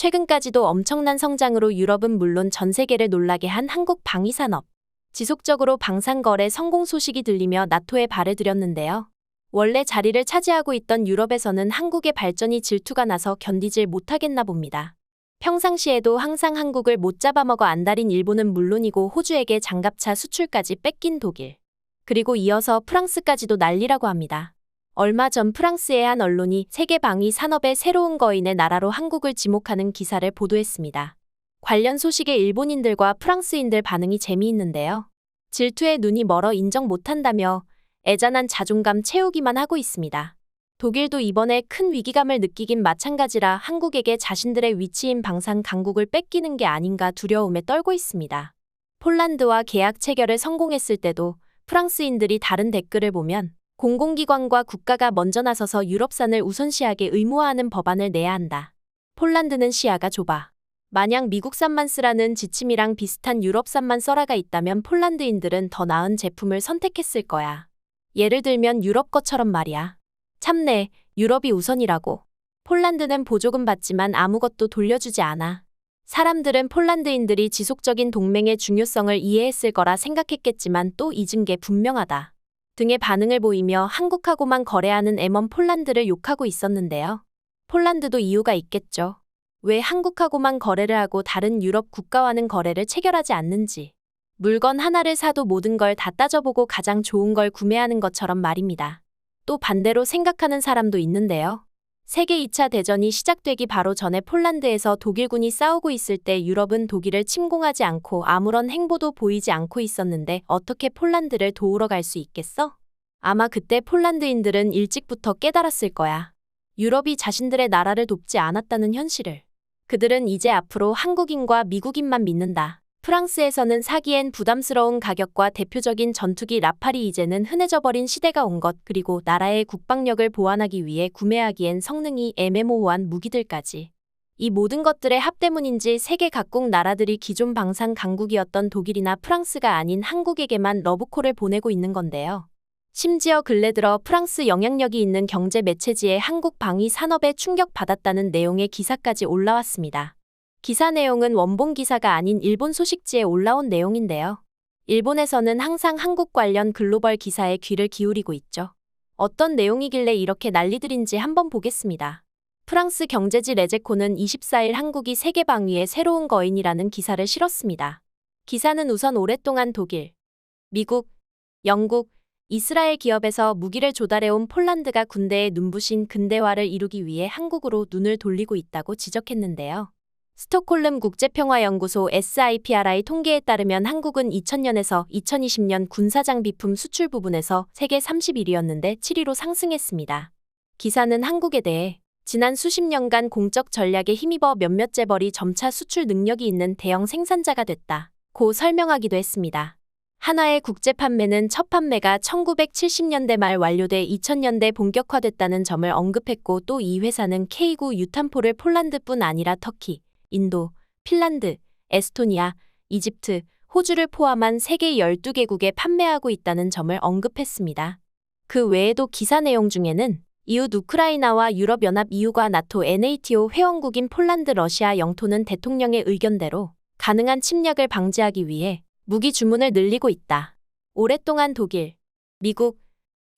최근까지도 엄청난 성장으로 유럽은 물론 전 세계를 놀라게 한 한국 방위산업. 지속적으로 방산거래 성공 소식이 들리며 나토에 발을 들였는데요. 원래 자리를 차지하고 있던 유럽에서는 한국의 발전이 질투가 나서 견디질 못하겠나 봅니다. 평상시에도 항상 한국을 못 잡아먹어 안달인 일본은 물론이고 호주에게 장갑차 수출까지 뺏긴 독일. 그리고 이어서 프랑스까지도 난리라고 합니다. 얼마 전 프랑스의 한 언론이 세계 방위 산업의 새로운 거인의 나라로 한국을 지목하는 기사를 보도했습니다. 관련 소식에 일본인들과 프랑스인들 반응이 재미있는데요. 질투에 눈이 멀어 인정 못한다며 애잔한 자존감 채우기만 하고 있습니다. 독일도 이번에 큰 위기감을 느끼긴 마찬가지라 한국에게 자신들의 위치인 방산 강국을 뺏기는 게 아닌가 두려움에 떨고 있습니다. 폴란드와 계약 체결을 성공했을 때도 프랑스인들이 다른 댓글을 보면 공공기관과 국가가 먼저 나서서 유럽산을 우선시하게 의무화하는 법안을 내야 한다. 폴란드는 시야가 좁아. 만약 미국산만 쓰라는 지침이랑 비슷한 유럽산만 써라가 있다면 폴란드인들은 더 나은 제품을 선택했을 거야. 예를 들면 유럽 것처럼 말이야. 참내, 유럽이 우선이라고. 폴란드는 보조금 받지만 아무것도 돌려주지 않아. 사람들은 폴란드인들이 지속적인 동맹의 중요성을 이해했을 거라 생각했겠지만 또 잊은 게 분명하다. 등의 반응을 보이며 한국하고만 거래하는 M1 폴란드를 욕하고 있었는데요. 폴란드도 이유가 있겠죠. 왜 한국하고만 거래를 하고 다른 유럽 국가와는 거래를 체결하지 않는지. 물건 하나를 사도 모든 걸 다 따져보고 가장 좋은 걸 구매하는 것처럼 말입니다. 또 반대로 생각하는 사람도 있는데요. 세계 2차 대전이 시작되기 바로 전에 폴란드에서 독일군이 싸우고 있을 때 유럽은 독일을 침공하지 않고 아무런 행보도 보이지 않고 있었는데 어떻게 폴란드를 도우러 갈 수 있겠어? 아마 그때 폴란드인들은 일찍부터 깨달았을 거야. 유럽이 자신들의 나라를 돕지 않았다는 현실을. 그들은 이제 앞으로 한국인과 미국인만 믿는다. 프랑스에서는 사기엔 부담스러운 가격과 대표적인 전투기 라팔이 이제는 흔해져 버린 시대가 온 것 그리고 나라의 국방력을 보완하기 위해 구매하기엔 성능이 애매모호한 무기들까지. 이 모든 것들의 합 때문인지 세계 각국 나라들이 기존 방산 강국이었던 독일이나 프랑스가 아닌 한국에게만 러브콜을 보내고 있는 건데요. 심지어 근래 들어 프랑스 영향력이 있는 경제 매체지에 한국 방위 산업에 충격받았다는 내용의 기사까지 올라왔습니다. 기사 내용은 원본 기사가 아닌 일본 소식지에 올라온 내용인데요. 일본에서는 항상 한국 관련 글로벌 기사에 귀를 기울이고 있죠. 어떤 내용이길래 이렇게 난리들인지 한번 보겠습니다. 프랑스 경제지 레제코는 24일 한국이 세계 방위의 새로운 거인이라는 기사를 실었습니다. 기사는 우선 오랫동안 독일, 미국, 영국, 이스라엘 기업에서 무기를 조달해온 폴란드가 군대에 눈부신 근대화를 이루기 위해 한국으로 눈을 돌리고 있다고 지적했는데요. 스톡홀름 국제평화연구소 SIPRI 통계에 따르면 한국은 2000년에서 2020년 군사장비품 수출 부분에서 세계 31위였는데 7위로 상승했습니다. 기사는 한국에 대해 지난 수십 년간 공적 전략에 힘입어 몇몇 재벌이 점차 수출 능력이 있는 대형 생산자가 됐다. 고 설명하기도 했습니다. 한화의 국제 판매는 첫 판매가 1970년대 말 완료돼 2000년대 본격화됐다는 점을 언급했고 또 이 회사는 K9 유탄포를 폴란드뿐 아니라 터키, 인도, 핀란드, 에스토니아, 이집트, 호주를 포함한 세계 12개국에 판매하고 있다는 점을 언급했습니다. 그 외에도 기사 내용 중에는 이웃 우크라이나와 유럽연합 EU가 나토 NATO 회원국인 폴란드 러시아 영토는 대통령의 의견대로 가능한 침략을 방지하기 위해 무기 주문을 늘리고 있다. 오랫동안 독일, 미국,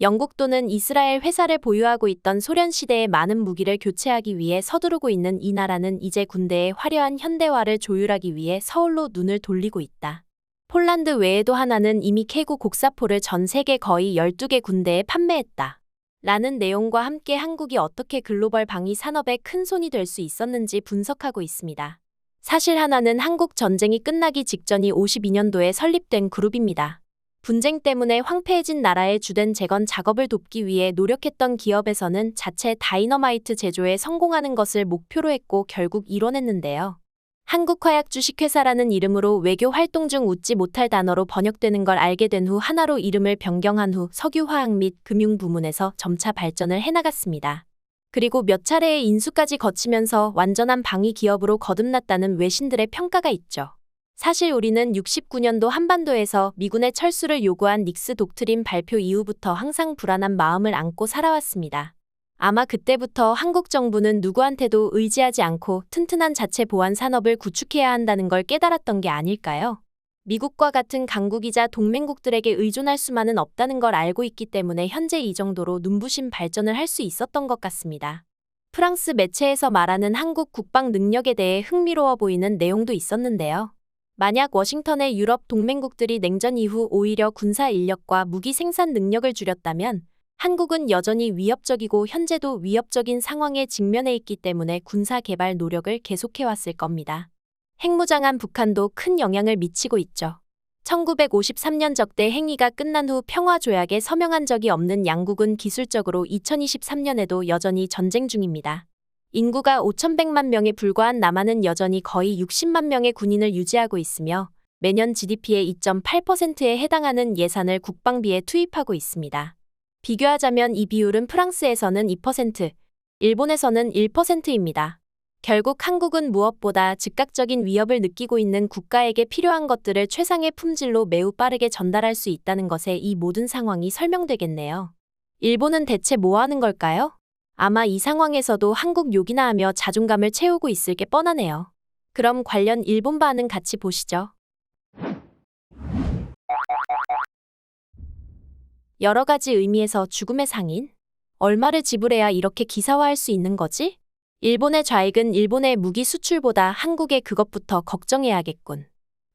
영국 또는 이스라엘 회사를 보유하고 있던 소련 시대의 많은 무기를 교체하기 위해 서두르고 있는 이 나라는 이제 군대의 화려한 현대화를 조율하기 위해 서울로 눈을 돌리고 있다. 폴란드 외에도 하나는 이미 캐구 곡사포를 전 세계 거의 12개 군대에 판매했다. 라는 내용과 함께 한국이 어떻게 글로벌 방위 산업에 큰 손이 될 수 있었는지 분석하고 있습니다. 사실 하나는 한국 전쟁이 끝나기 직전이 52년도에 설립된 그룹입니다. 분쟁 때문에 황폐해진 나라의 주된 재건 작업을 돕기 위해 노력했던 기업에서는 자체 다이너마이트 제조에 성공하는 것을 목표로 했고 결국 이뤄냈는데요. 한국화약 주식회사라는 이름으로 외교 활동 중 웃지 못할 단어로 번역되는 걸 알게 된 후 하나로 이름을 변경한 후 석유화학 및 금융 부문에서 점차 발전을 해나갔습니다. 그리고 몇 차례의 인수까지 거치면서 완전한 방위 기업으로 거듭났다는 외신들의 평가가 있죠. 사실 우리는 69년도 한반도에서 미군의 철수를 요구한 닉스 독트린 발표 이후부터 항상 불안한 마음을 안고 살아왔습니다. 아마 그때부터 한국 정부는 누구한테도 의지하지 않고 튼튼한 자체 보안 산업을 구축해야 한다는 걸 깨달았던 게 아닐까요? 미국과 같은 강국이자 동맹국들에게 의존할 수만은 없다는 걸 알고 있기 때문에 현재 이 정도로 눈부신 발전을 할 수 있었던 것 같습니다. 프랑스 매체에서 말하는 한국 국방 능력에 대해 흥미로워 보이는 내용도 있었는데요. 만약 워싱턴의 유럽 동맹국들이 냉전 이후 오히려 군사 인력과 무기 생산 능력을 줄였다면 한국은 여전히 위협적이고 현재도 위협적인 상황에 직면해 있기 때문에 군사 개발 노력을 계속해왔을 겁니다. 핵무장한 북한도 큰 영향을 미치고 있죠. 1953년 적대 행위가 끝난 후 평화조약에 서명한 적이 없는 양국은 기술적으로 2023년에도 여전히 전쟁 중입니다. 인구가 5,100만 명에 불과한 남한은 여전히 거의 60만 명의 군인을 유지하고 있으며 매년 GDP의 2.8%에 해당하는 예산을 국방비에 투입하고 있습니다. 비교하자면 이 비율은 프랑스에서는 2%, 일본에서는 1%입니다. 결국 한국은 무엇보다 즉각적인 위협을 느끼고 있는 국가에게 필요한 것들을 최상의 품질로 매우 빠르게 전달할 수 있다는 것에 이 모든 상황이 설명되겠네요. 일본은 대체 뭐 하는 걸까요? 아마 이 상황에서도 한국 욕이나 하며 자존감을 채우고 있을 게 뻔하네요. 그럼 관련 일본 반응 같이 보시죠. 여러 가지 의미에서 죽음의 상인? 얼마를 지불해야 이렇게 기사화할 수 있는 거지? 일본의 좌익은 일본의 무기 수출보다 한국의 그것부터 걱정해야겠군.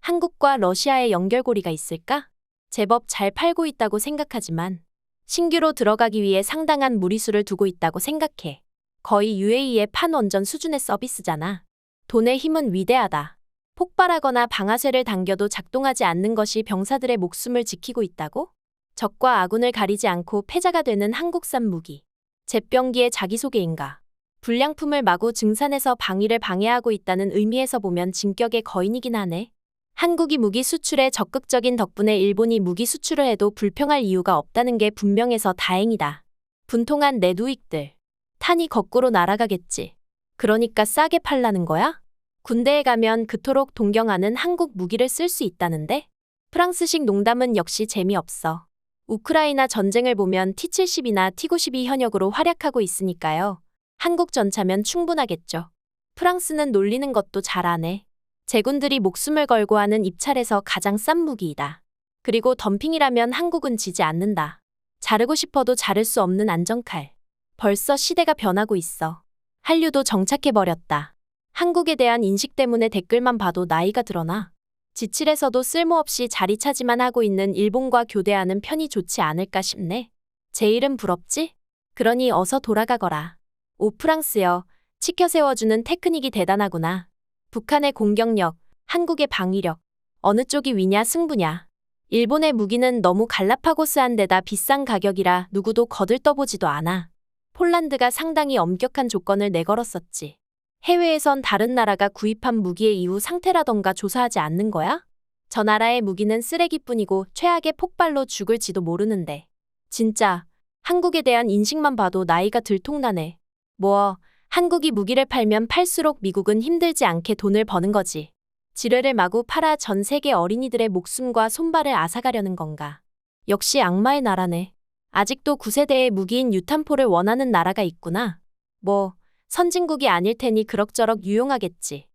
한국과 러시아의 연결고리가 있을까? 제법 잘 팔고 있다고 생각하지만 신규로 들어가기 위해 상당한 무리수를 두고 있다고 생각해. 거의 UAE의 판원전 수준의 서비스잖아. 돈의 힘은 위대하다. 폭발하거나 방아쇠를 당겨도 작동하지 않는 것이 병사들의 목숨을 지키고 있다고? 적과 아군을 가리지 않고 패자가 되는 한국산 무기. 잿병기의 자기소개인가? 불량품을 마구 증산해서 방위를 방해하고 있다는 의미에서 보면 진격의 거인이긴 하네. 한국이 무기 수출에 적극적인 덕분에 일본이 무기 수출을 해도 불평할 이유가 없다는 게 분명해서 다행이다. 분통한 내두익들. 탄이 거꾸로 날아가겠지. 그러니까 싸게 팔라는 거야? 군대에 가면 그토록 동경하는 한국 무기를 쓸 수 있다는데? 프랑스식 농담은 역시 재미없어. 우크라이나 전쟁을 보면 T-70이나 T-90이 현역으로 활약하고 있으니까요. 한국 전차면 충분하겠죠. 프랑스는 놀리는 것도 잘하네. 제군들이 목숨을 걸고 하는 입찰에서 가장 싼 무기이다. 그리고 덤핑이라면 한국은 지지 않는다. 자르고 싶어도 자를 수 없는 안정칼. 벌써 시대가 변하고 있어. 한류도 정착해버렸다. 한국에 대한 인식 때문에 댓글만 봐도 나이가 드러나. 지칠에서도 쓸모없이 자리 차지만 하고 있는 일본과 교대하는 편이 좋지 않을까 싶네. 제일은 부럽지? 그러니 어서 돌아가거라. 오 프랑스여, 치켜 세워주는 테크닉이 대단하구나. 북한의 공격력, 한국의 방위력, 어느 쪽이 위냐 승부냐. 일본의 무기는 너무 갈라파고스한 데다 비싼 가격이라 누구도 거들떠보지도 않아. 폴란드가 상당히 엄격한 조건을 내걸었었지. 해외에선 다른 나라가 구입한 무기의 이후 상태라던가 조사하지 않는 거야? 저 나라의 무기는 쓰레기뿐이고 최악의 폭발로 죽을지도 모르는데. 진짜 한국에 대한 인식만 봐도 나이가 들통나네. 뭐 한국이 무기를 팔면 팔수록 미국은 힘들지 않게 돈을 버는 거지. 지뢰를 마구 팔아 전 세계 어린이들의 목숨과 손발을 앗아가려는 건가. 역시 악마의 나라네. 아직도 9세대의 무기인 유탄포를 원하는 나라가 있구나. 뭐 선진국이 아닐 테니 그럭저럭 유용하겠지.